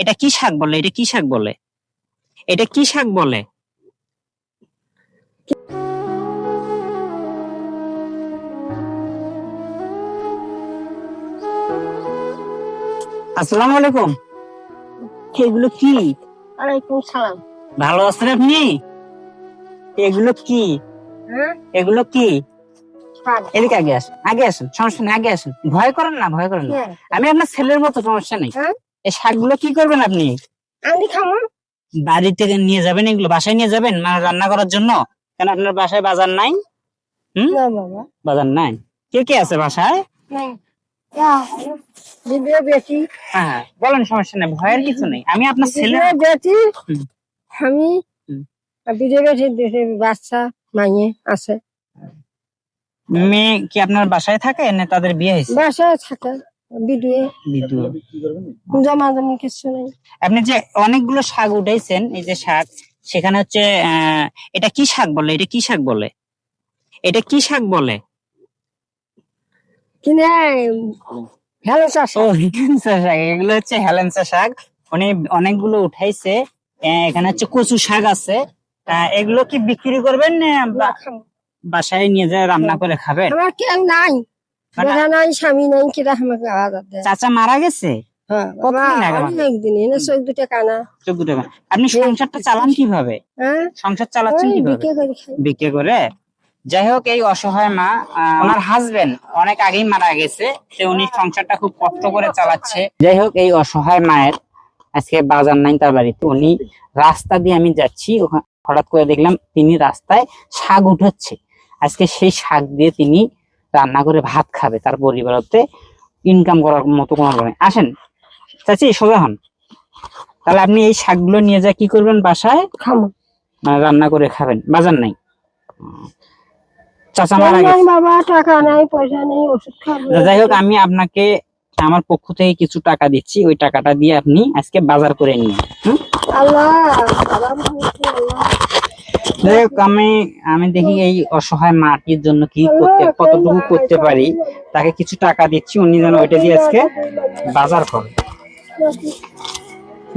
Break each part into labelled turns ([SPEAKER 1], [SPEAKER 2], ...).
[SPEAKER 1] এটা কি শাক বলে? এটা কি শাক বলে? এটা কি শাক বলে? আসসালামু আলাইকুম। এগুলো কি?
[SPEAKER 2] ওয়ালাইকুম সালাম।
[SPEAKER 1] ভালো আছেন আপনি? এগুলো কি? এগুলো কি? এদিকে আগে আসেন। আগে আসেন। সমস্যা নেই আগে আসেন। ভয় করেন না ভয় করেন না।
[SPEAKER 2] হ্যাঁ।
[SPEAKER 1] আমি আপনার ছেলের মতো সমস্যা নেই? এই শাকগুলো কি করবেন আপনি?
[SPEAKER 2] আমি খামো।
[SPEAKER 1] বাড়ি থেকে নিয়ে যাবেন এগুলো? বাসায় নিয়ে যাবেন? মানে রান্না করার জন্য? কেন আপনার বাসায় বাজার নাই?
[SPEAKER 2] না বাবা
[SPEAKER 1] বাজার নাই? কে কে আছে বাসায়?
[SPEAKER 2] বেটি।
[SPEAKER 1] হ্যাঁ বলেন সমস্যা নেই। ভয়ের কিছু নেই। আমি আপনার ছেলে
[SPEAKER 2] বেটি। আমি
[SPEAKER 1] হুম।
[SPEAKER 2] বাচ্চা মাইয়ে আছে।
[SPEAKER 1] মেয়ে কি আপনার বাসায় থাকে না তাদের বিয়ে হয়েছে?
[SPEAKER 2] বাসায় থাকে। বিদুয়ে জমা জমি কিছু নেই।
[SPEAKER 1] আপনি যে অনেকগুলো শাক উঠাইছেন এই যে শাক সেখানে হচ্ছে আহ, এটা কি শাক বলে? এটা কি শাক বলে? এটা কি শাক বলে?
[SPEAKER 2] কিনে
[SPEAKER 1] হেলেন্সা শাক। এগুলো হচ্ছে হেলেন্সা শাক। উনি অনেকগুলো উঠাইছে। আহ, এখানে হচ্ছে কচু শাক আছে। আহ, এগুলো কি বিক্রি করবেন বাসায় নিয়ে যায় রান্না করে খাবেন?
[SPEAKER 2] আমার কেউ নাই। নাই স্বামী নাই কিরা আমাকে আওয়াজ
[SPEAKER 1] চাচা মারা গেছে?
[SPEAKER 2] হ্যাঁ
[SPEAKER 1] আপনি সংসারটা চালান কীভাবে?
[SPEAKER 2] হ্যাঁ?
[SPEAKER 1] সংসার চালাচ্ছেন
[SPEAKER 2] বিক্রি করে
[SPEAKER 1] যাই হোক এই অসহায় মা আমার হাজবেন্ড অনেক আগেই মারা গেছে। সে উনি সংসারটা খুব কষ্ট করে চালাচ্ছে। যাই হোক এই অসহায় মায়ের আজকে বাজার নাই তার বাড়িতে। উনি রাস্তা দিয়ে আমি যাচ্ছি হঠাৎ করে দেখলাম তিনি রাস্তায় শাক উঠাচ্ছে। আজকে সেই শাক দিয়ে তিনি রান্না করে ভাত খাবে তার পরিবারতে ইনকাম করার মতো কোনো নেই। আসেন চাচি সোজা হন। তাহলে আপনি এই শাকগুলো নিয়ে যা কি করবেন বাসায়?
[SPEAKER 2] খামো
[SPEAKER 1] মানে রান্না করে খাবেন বাজার নাই। চাচা মারা গেছে।
[SPEAKER 2] বাবা টাকা নাই পয়সা নেই ওষুধ খাব।
[SPEAKER 1] যাই হোক আমি আপনাকে আমার পক্ষ থেকে কিছু টাকা দিচ্ছি ওই টাকাটা দিয়ে আপনি আজকে বাজার করে নিন?
[SPEAKER 2] আল্লাহ বাবা ভাঙছে, আল্লাহ
[SPEAKER 1] যাই হোক আমি আমি দেখি এই অসহায় মাটির জন্য কি করতে কতটুকু করতে পারি তাকে কিছু টাকা দিচ্ছি উনি যেন ওইটা দিয়ে আজকে বাজার করে।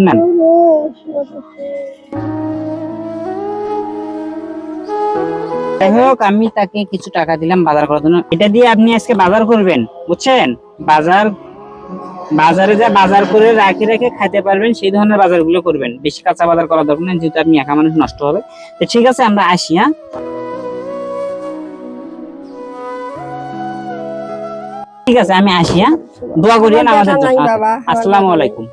[SPEAKER 1] না যাই হোক আমি তাকে কিছু টাকা দিলাম বাজার করার জন্য। এটা দিয়ে আপনি আজকে বাজার করবেন বুঝছেন? বাজার বাজারে যা বাজার করে রাখে রেখে খাইতে পারবেন সেই ধরনের বাজারগুলো করবেন। বেশি কাঁচা বাজার করা দরকার নেই যেহেতু আপনি একা মানুষ নষ্ট হবে। তো ঠিক আছে আমরা আসি হ্যাঁ? ঠিক আছে আমি আসি হ্যাঁ? দোয়া করিয়েন আমাদের জন্য। আসসালামু আলাইকুম।